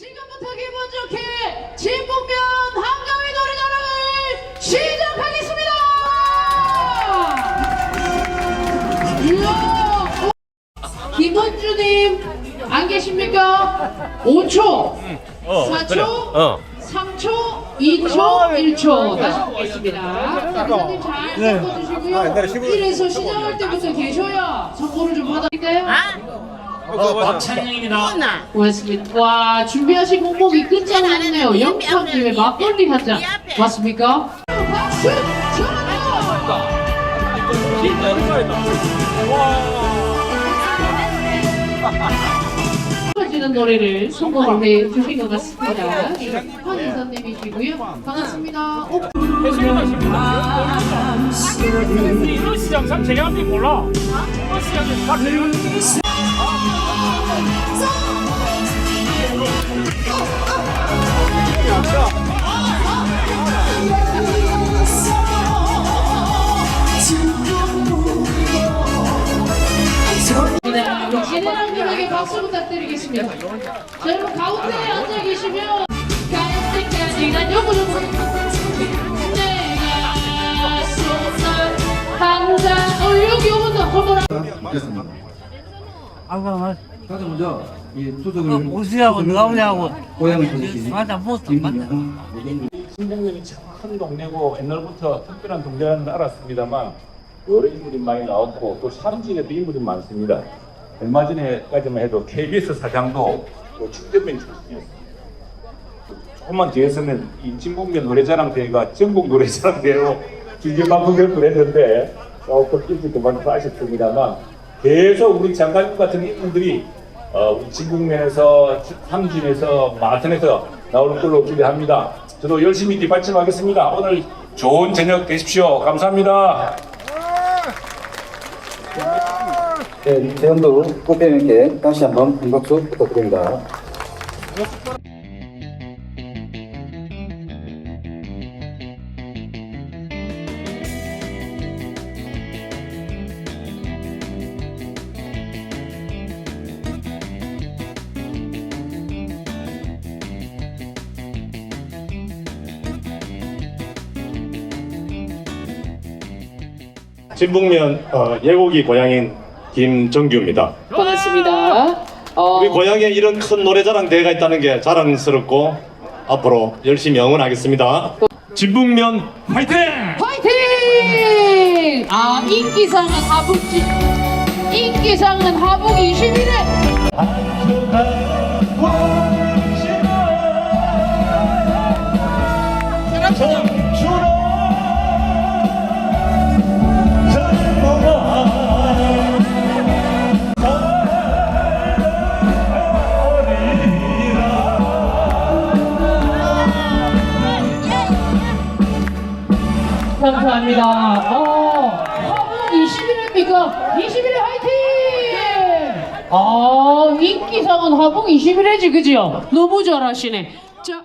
지금부터 기분 좋게 진북면 한가위 노래자랑을 시작하겠습니다. 어, 김원주님 안 계십니까? 5초, 4초, 어. 3초, 2초, 1초 다시 보겠습니다. 기사님 잘 적어주시고요. 이래서 시작할 때부터 계셔야 정보를 좀 받아릴까요? 박찬영입니다. 고맙습니다. 와 준비하신 공목이 끝장났네요. 영탁님의 막걸리 한 잔. 맞습니까? 박수 전화. 지는 노래를 성공을 해 주신 것 같습니다. 황 이사님이시고요. 반갑습니다. 어, 이 런 시장 참 앞에 몰라. 이런 시장에 다 우리 진해랑님에게 박수 부탁드리겠습니다. 자, 여러분 가운데에 앉아 계시면 갈 때까지 난 요거는 내가 더 한번 됐습니다. 아까 가장 먼저 이 수석을 무시하고 누가 오냐고 고향을 찾으신 맞아 못 김민영 신동면이 참큰 동네고 옛날부터 특별한 동네라는 걸 알았습니다만 여러 인물이 많이 나왔고 또 사람진에도 인물이 많습니다. 얼마 전에까지만 해도 KBS 사장도 또 충전면 출신이었습니다. 조금만 뒤에서는 이 진북면 노래자랑 대회가 전국 노래자랑 대회로 주제 방송될 뻔했는데 조금 일찍 그만둬서 아쉽습니다만 계속 우리 장관님 같은 인물들이 어, 우리 진북면에서 삼진에서 마산에서 나올 걸로 기대합니다. 저도 열심히 뒷받침하겠습니다. 오늘 좋은 저녁 되십시오. 감사합니다. 네, 최영도 꽃뱀에게 다시 한번 큰 박수 부탁드립니다. 진북면 어, 예고기 고향인 김정규입니다. 반갑습니다. 어, 우리 고향에 이런 큰 노래자랑 대회가 있다는 게 자랑스럽고 앞으로 열심히 응원하겠습니다. 진북면 화이팅! 화이팅! 아 인기상은 하북 지 인기상은 하북 21회 감사합니다. 어, 하북 21회입니까? 21회 화이팅! 아 인기상은 하북 21회지 그지요? 너무 잘하시네. 자